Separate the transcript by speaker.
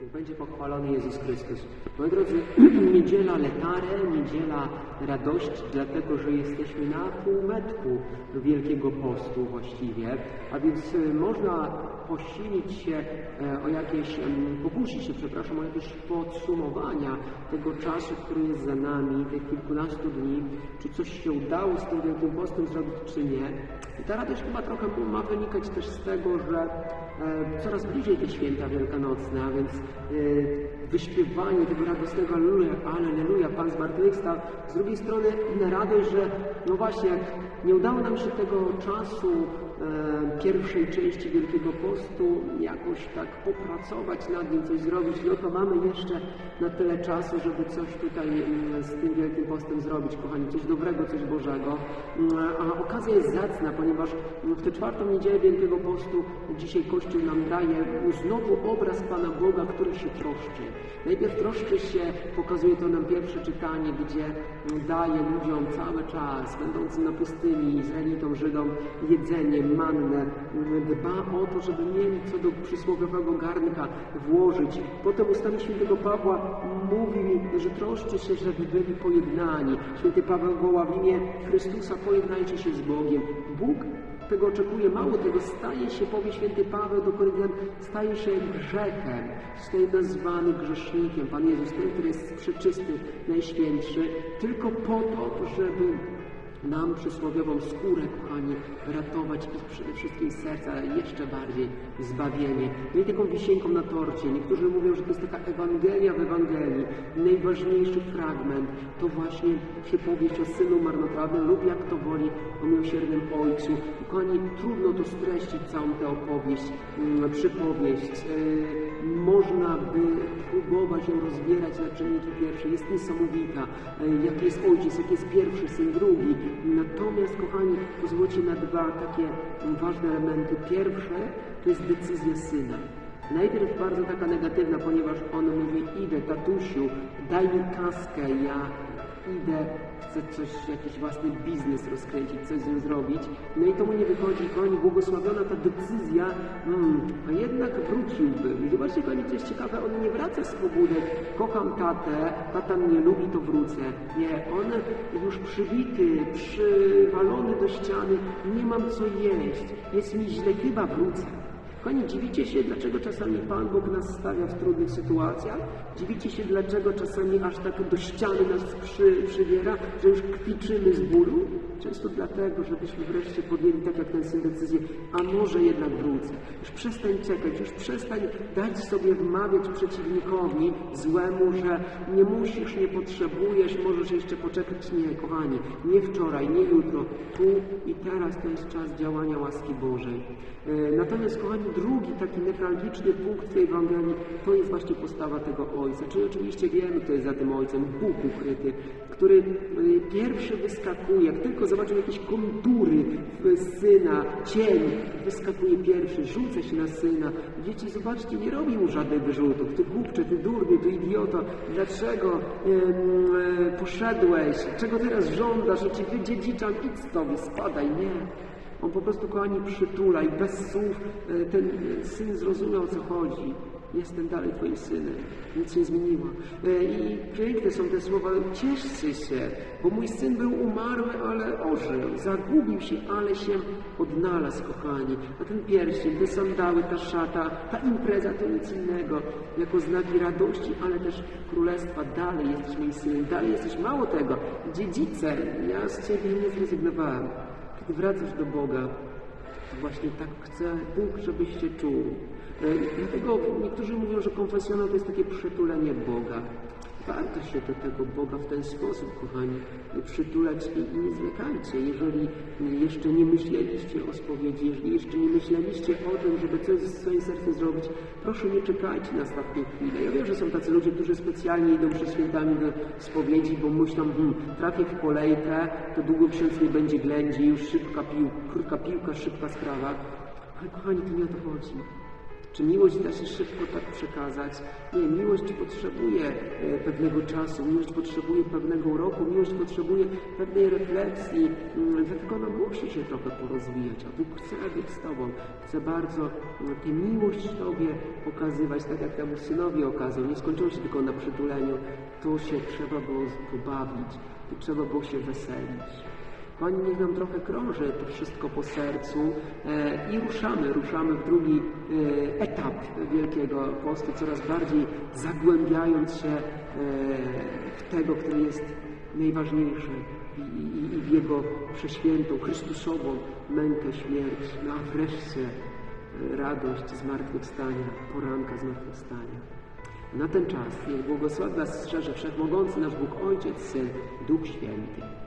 Speaker 1: Niech będzie pochwalony Jezus Chrystus. Moi drodzy, niedziela letare, niedziela radości, dlatego że jesteśmy na półmetku Wielkiego Postu właściwie, a więc e, można posilić się e, o jakieś, pokusić się, przepraszam, o jakieś podsumowania tego czasu, który jest za nami, tych kilkunastu dni, czy coś się udało z tym Wielkim Postem zrobić, czy nie. I ta radość chyba trochę ma wynikać też z tego, że e, coraz bliżej te święta wielkanocne, a więc e, wyśpiewanie tego radosnego Alleluja, Pan zmartwychwstał. Z drugiej strony inna radość, że no właśnie, jak nie udało nam się tego czasu pierwszej części Wielkiego Postu jakoś tak popracować nad nim, coś zrobić, no to mamy jeszcze na tyle czasu, żeby coś tutaj mm, z tym Wielkim Postem zrobić, kochani, coś dobrego, coś Bożego. Mm, A okazja jest zacna, ponieważ w tę czwartą niedzielę Wielkiego Postu dzisiaj Kościół nam daje znowu obraz Pana Boga, który się troszczy. Najpierw troszczy się, pokazuje to nam pierwsze czytanie, gdzie daje ludziom cały czas, będącym na pustyni, Izraelitom, Żydom, jedzenie, mannę. Dba o to, żeby mieli co do przysłowiowego garnka włożyć. Potem ustami świętego Pawła mówi mi, że troszczy się, żeby byli pojednani. Święty Paweł woła w imię Chrystusa, pojednajcie się z Bogiem. Bóg tego oczekuje, mało tego, staje się, powie święty Paweł do Koryntian, staje się grzechem, zostaje nazwany grzesznikiem. Pan Jezus, ten, który jest przeczysty, najświętszy, tylko po to, żeby nam przysłowiową skórę, kochani, ratować ich przede wszystkim serca, ale jeszcze bardziej zbawienie. No i taką wisienką na torcie. Niektórzy mówią, że to jest taka Ewangelia w Ewangelii. Najważniejszy fragment to właśnie przypowieść o synu marnotrawnym lub jak to woli o miłosiernym ojcu. Kochani, trudno to streścić całą tę opowieść, mm, przypowieść. Można by próbować ją rozbierać na czynniki pierwsze. Jest niesamowita. Yy, jaki jest ojciec, jaki jest pierwszy, syn drugi. Natomiast, kochani, pozwólcie na dwa takie ważne elementy. Pierwsze to jest decyzja syna. Najpierw bardzo taka negatywna, ponieważ on mówi, idę, tatusiu, daj mi kaskę, ja idę, chcę coś, jakiś własny biznes rozkręcić, coś z nim zrobić. No i to mu nie wychodzi, kochani, błogosławiona ta decyzja, mm, a jednak wróciłbym. I zobaczcie, kochani, co jest ciekawe, on nie wraca z pobudek, kocham tatę, tata mnie lubi, to wrócę. Nie, on już przybity, przywalony do ściany, nie mam co jeść, jest mi źle, chyba wrócę. Kochani, dziwicie się, dlaczego czasami Pan Bóg nas stawia w trudnych sytuacjach? Dziwicie się, dlaczego czasami aż tak do ściany nas przy, przybiera, że już kwiczymy z bólu? Często dlatego, żebyśmy wreszcie podjęli tak jak ten syn decyzję, a może jednak wrócę. Już przestań czekać, już przestań dać sobie wmawiać przeciwnikowi złemu, że nie musisz, nie potrzebujesz, możesz jeszcze poczekać. Nie, kochani, nie wczoraj, nie jutro. Tu i teraz to jest czas działania łaski Bożej. E, Natomiast, kochani, drugi taki newralgiczny punkt tej Ewangelii to jest właśnie postawa tego Ojca. Czyli oczywiście wiemy, kto jest za tym Ojcem, Bóg ukryty, który y, pierwszy wyskakuje, jak tylko zobaczył jakieś kontury Syna, cień, wyskakuje pierwszy, rzuca się na Syna. Dzieci, zobaczcie, nie robi mu żadnych wyrzutów. Ty głupcze, ty durny, ty idioto, dlaczego e, poszedłeś? Czego teraz żądasz? Ja ci wydziedziczam, idź stąd, spadaj, nie. On po prostu, kochani, przytula i bez słów e, ten syn zrozumiał, o co chodzi. Jestem dalej Twoim synem. Nic nie zmieniło. E, I piękne są te słowa. Cieszcie się, bo mój syn był umarły, ale ożył. Zagubił się, ale się odnalazł, kochani. A ten pierścień, te sandały, ta szata, ta impreza to nic innego. Jako znaki radości, ale też królestwa. Dalej jesteś moim synem. Dalej jesteś, mało tego, dziedzicem. Ja z Ciebie nie zrezygnowałem. Kiedy wracasz do Boga, właśnie tak chce Bóg, żebyś się czuł. E, dlatego niektórzy mówią, że konfesjonał to jest takie przytulenie Boga. Warto się do tego Boga w ten sposób, kochani, przytulać i nie zwlekajcie. Jeżeli jeszcze nie myśleliście o spowiedzi, jeżeli jeszcze nie myśleliście o tym, żeby coś ze swoim sercem zrobić, proszę nie czekajcie na ostatnią chwilę. Ja wiem, że są tacy ludzie, którzy specjalnie idą przed świętami do spowiedzi, bo myślą, hmm, trafię w kolejkę, to długo ksiądz nie będzie już szybka, pił, krótka piłka, szybka sprawa. Ale kochani, to nie o to chodzi. Czy miłość da się szybko tak przekazać? Nie, miłość potrzebuje e, pewnego czasu, miłość potrzebuje pewnego roku, miłość potrzebuje pewnej refleksji, mm, dlatego ona musi się trochę porozwijać. A Bóg chce być z Tobą, chce bardzo mm, tę miłość Tobie pokazywać, tak jak temu synowi okazał. Nie skończyło się tylko na przytuleniu, tu się trzeba było pobawić, tu trzeba było się weselić. Pani niech nam trochę krąży to wszystko po sercu e, i ruszamy, ruszamy w drugi e, etap Wielkiego Postu, coraz bardziej zagłębiając się e, w tego, który jest najważniejszy i, i, i w Jego przeświętą, Chrystusową mękę, śmierć, no a wreszcie e, radość zmartwychwstania, poranka zmartwychwstania. Na ten czas niech błogosławi Was szczerze Wszechmogący nasz Bóg Ojciec, Syn, Duch Święty.